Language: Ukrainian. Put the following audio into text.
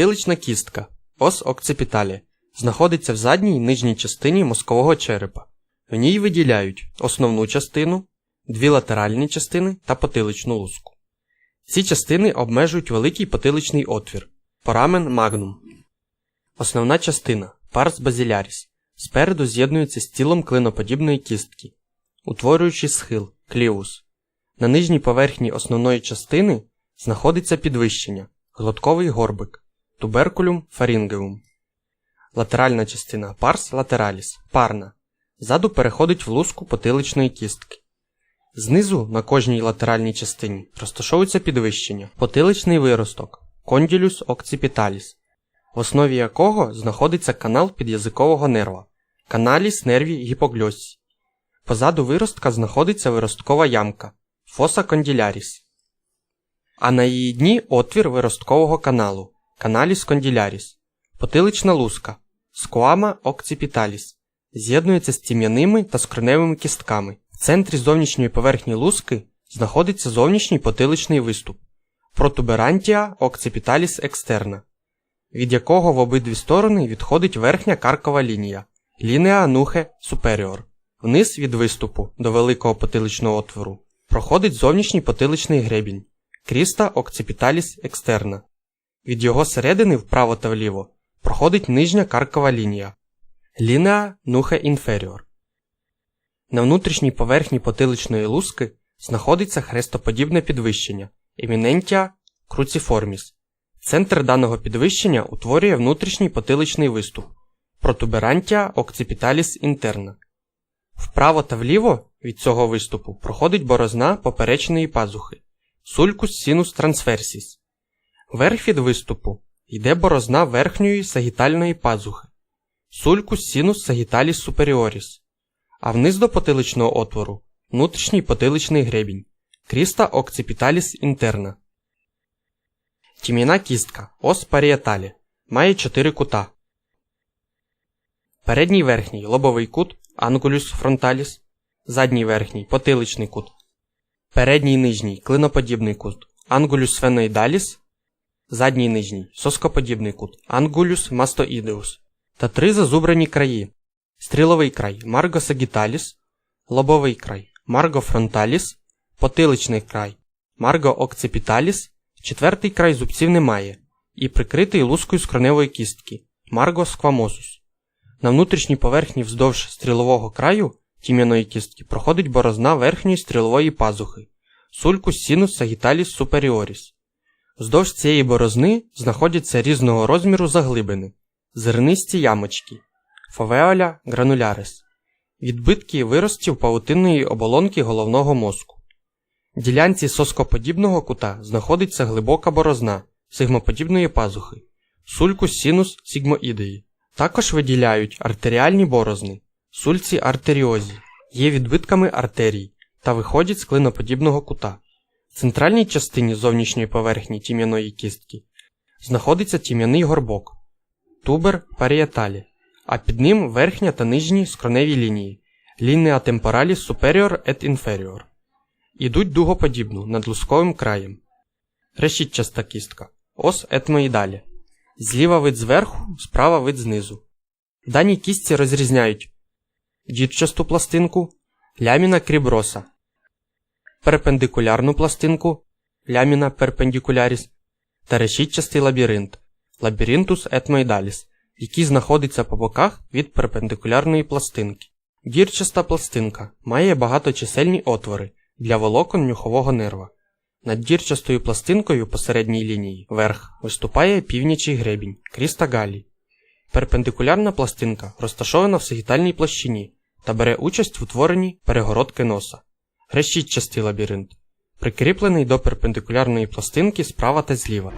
Потилична кістка ос окципіталі знаходиться в задній нижній частині мозкового черепа. В ній виділяють основну частину, дві латеральні частини та потиличну луску. Ці частини обмежують великий потиличний отвір порамен магнум. Основна частина парс базіляріс спереду з'єднується з тілом клиноподібної кістки, утворюючи схил кліус. На нижній поверхні основної частини знаходиться підвищення глотковий горбик туберкулюм фарінгеум. Латеральна частина парс латераліс парна. Ззаду переходить в луску потиличної кістки. Знизу на кожній латеральній частині розташовується підвищення потиличний виросток конділюс окципіталіс, в основі якого знаходиться канал підязикового нерва каналіс нерві гіпогльоссі. Позаду виростка знаходиться виросткова ямка фоса конділяріс. А на її дні отвір виросткового каналу каналіс конділяріс, потилична луска скоама окципіталіс з'єднується з тім'яними та скроневими кістками. В центрі зовнішньої поверхні луски знаходиться зовнішній потиличний виступ протуберантія окципіталіс екстерна, від якого в обидві сторони відходить верхня каркова лінія лінеа нухе суперіор. Вниз від виступу до великого потиличного отвору проходить зовнішній потиличний гребінь кріста окципіталіс екстерна. Від його середини вправо та вліво проходить нижня каркова лінія лінеа нухе інферіор. На внутрішній поверхні потиличної луски знаходиться хрестоподібне підвищення емінентія круціформіс. Центр даного підвищення утворює внутрішній потиличний виступ протуберантія окципіталіс інтерна. Вправо та вліво від цього виступу проходить борозна поперечної пазухи сулькус синус трансверсіс. Верх від виступу. Йде борозна верхньої сагітальної пазухи. Сулькус синус сагіталіс суперіоріс, а вниз до потиличного отвору. Внутрішній потиличний гребінь. Кріста окципіталіс інтерна. Тім'яна кістка. Ос паріеталі має чотири кута. Передній верхній лобовий кут ангулюс фронталіс, задній верхній потиличний кут, передній нижній клиноподібний кут ангулюс феноїдаліс, задній нижній. Соскоподібний кут. Ангулюс мастоідеус та три зазубрані краї. Стріловий край. Марго сагіталіс, лобовий край. Марго фронталіс, потиличний край. Марго окципіталіс, четвертий край зубців немає. І прикритий лускою скроневої кістки. Марго сквамосус. На внутрішній поверхні вздовж стрілового краю тім'яної кістки проходить борозна верхньої стрілової пазухи. Сулькус синус сагіталіс суперіоріс. Вздовж цієї борозни знаходяться різного розміру заглибини, зернисті ямочки, фовеоля гранулярис, відбитки виростів павутинної оболонки головного мозку. В ділянці соскоподібного кута знаходиться глибока борозна сигмоподібної пазухи, сулькус синус сігмоідеї. Також виділяють артеріальні борозни, сульці артеріозі, є відбитками артерій та виходять з клиноподібного кута. В центральній частині зовнішньої поверхні тім'яної кістки знаходиться тім'яний горбок, тубер паріеталі, а під ним верхня та нижні скроневі лінії лінія темпораліс superior et inferior. Ідуть дугоподібно над лусковим краєм. Решітчаста кістка ос етмоїдалі. Зліва вид зверху, справа вид знизу. Дані кістці розрізняють дітчасту пластинку, ляміна кріброса, перпендикулярну пластинку, ляміна перпендикуляріс та решітчастий лабіринт лабіринтус етмоїдаліс, який знаходиться по боках від перпендикулярної пластинки. Дірчаста пластинка має багаточисельні отвори для волокон нюхового нерва. Над дірчастою пластинкою посередній лінії верх виступає північий гребінь кріста Галлі. Перпендикулярна пластинка розташована в сагітальній площині та бере участь в утворенні перегородки носа. Решітчастий лабіринт, прикріплений до перпендикулярної пластинки справа та зліва.